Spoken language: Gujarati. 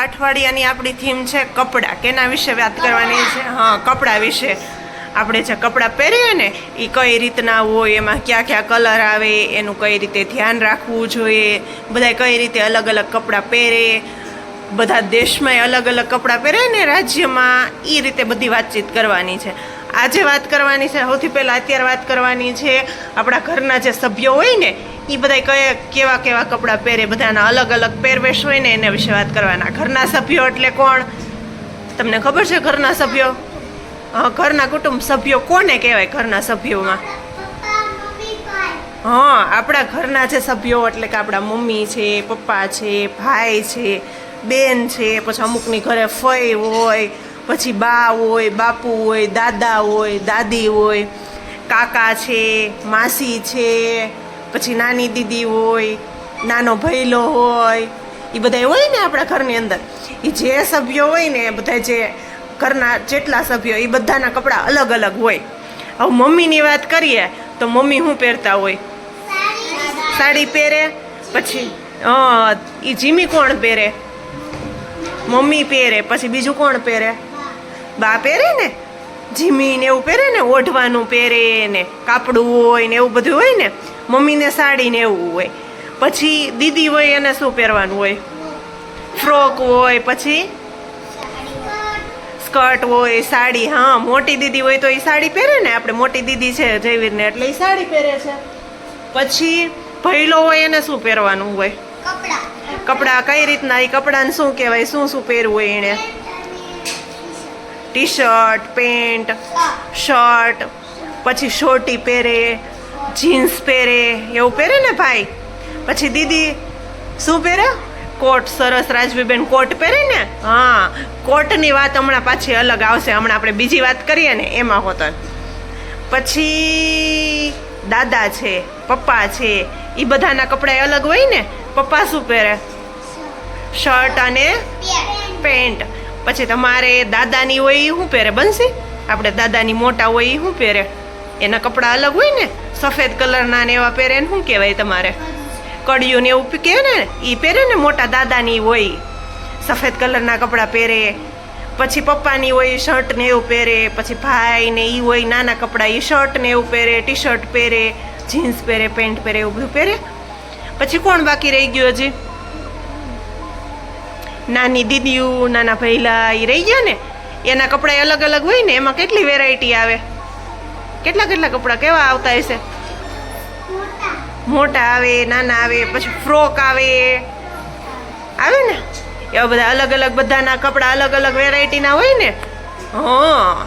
અઠવાડિયાની આપણી થીમ છે કપડાં. કેના વિશે વાત કરવાની છે? હા, કપડાં વિશે. આપણે જે કપડાં પહેરીએ ને એ કઈ રીતના હોય, એમાં કયા કયા કલર આવે, એનું કઈ રીતે ધ્યાન રાખવું જોઈએ બધા કઈ રીતે અલગ અલગ કપડાં પહેરે, બધા દેશમાં અલગ અલગ કપડાં પહેરે ને રાજ્યમાં એ રીતે બધી વાતચીત કરવાની છે. આજે વાત કરવાની છે, સૌથી પહેલાં અત્યારે વાત કરવાની છે આપણા ઘરના જે સભ્યો હોય ને એ બધા કયા કેવા કેવા કપડાં પહેરે, બધાના અલગ અલગ પહેરવેશ હોય ને એના વિશે વાત કરવાના. ઘરના સભ્યો એટલે કોણ? તમને ખબર છે ઘરના સભ્યો? ઘરના કુટુંબ સભ્યો કોને કહેવાય ઘરના સભ્યોમાં? હા, આપણા ઘરના જે સભ્યો એટલે કે આપણા મમ્મી છે, પપ્પા છે, ભાઈ છે, બેન છે, પછી અમુકની ઘરે ફઈ હોય, પછી બા હોય, બાપુ હોય, દાદા હોય, દાદી હોય, કાકા છે, માસી છે પછી નાની દીદી હોય, નાનો ભૈલો હોય એ બધા હોય ને આપણા ઘરની અંદર. એ જે સભ્યો હોય ને બધા જે ઘરના જેટલા સભ્યો એ બધાના કપડાં અલગ અલગ હોય. હવે મમ્મીની વાત કરીએ, તો મમ્મી શું પહેરતા હોય? સાડી પહેરે, પછી એ જીમી કોણ પહેરે? મમ્મી પહેરે, પછી બીજું કોણ પહેરે? બા પહેરે ને? જીમી ને એવું પહેરે ને ઓઢવાનું પહેરે ને કાપડું હોય ને એવું બધું હોય ને મમ્મીને સાડી ને એવું હોય. પછી દીદી હોય એને શું પહેરવાનું હોય? ફ્રોક હોય પછી સ્કર્ટ હોય સાડી. હા મોટી દીદી હોય તો એ સાડી પહેરે ને આપણે મોટી દીદી છે જયવીરને એટલે એ સાડી પહેરે છે. પછી ભૈલો હોય એને શું પહેરવાનું હોય? કપડાં. કઈ રીતના એ કપડાને શું કહેવાય શું શું પહેરવું હોય એણે ટી શર્ટ પેન્ટ શર્ટ પછી શોર્ટી પહેરે જીન્સ પહેરે એવું પહેરે ને ભાઈ? પછી દીદી શું પહેરે? કોટ સરસ રાજવીબેન કોટ પહેરે ને? હા કોટની વાત હમણાં પાછી અલગ આવશે. હમણાં આપણે બીજી વાત કરીએ ને એમાં હોતો પછી દાદા છે પપ્પા છે એ બધાના કપડાં અલગ હોય ને? પપ્પા શું પહેરે? શર્ટ અને પેન્ટ. પછી તમારે દાદાની હોય એ શું પહેરે? બનશે આપણે દાદાની મોટા હોય એ શું પહેરે? એના કપડાં અલગ હોય ને? સફેદ કલરના ને એવા પહેરે શું કહેવાય તમારે? કડિયું ને એવું કહે ને? એ પહેરે ને મોટા દાદાની હોય સફેદ કલરના કપડાં પહેરે. પછી પપ્પાની હોય શર્ટ ને એવું પહેરે. પછી ભાઈ ને એ હોય નાના કપડાં એ શર્ટ ને એવું પહેરે ટી શર્ટ પહેરે, જીન્સ પહેરે, પેન્ટ પહેરે, એવું બધું પહેરે. પછી કોણ બાકી રહી ગયું હજી? નાની દીદીયું નાના ભૈલા એ રહી ગયા ને, એના કપડાં અલગ અલગ હોય ને, એમાં કેટલી વેરાયટી આવે? કેટલા કેટલા કપડાં કેવા આવતા હશે? મોટા આવે, નાના આવે, પછી ફ્રોક આવે. આવે ને? એવા બધા અલગ અલગ બધાના કપડાં અલગ અલગ વેરાયટીના હોય ને? હા.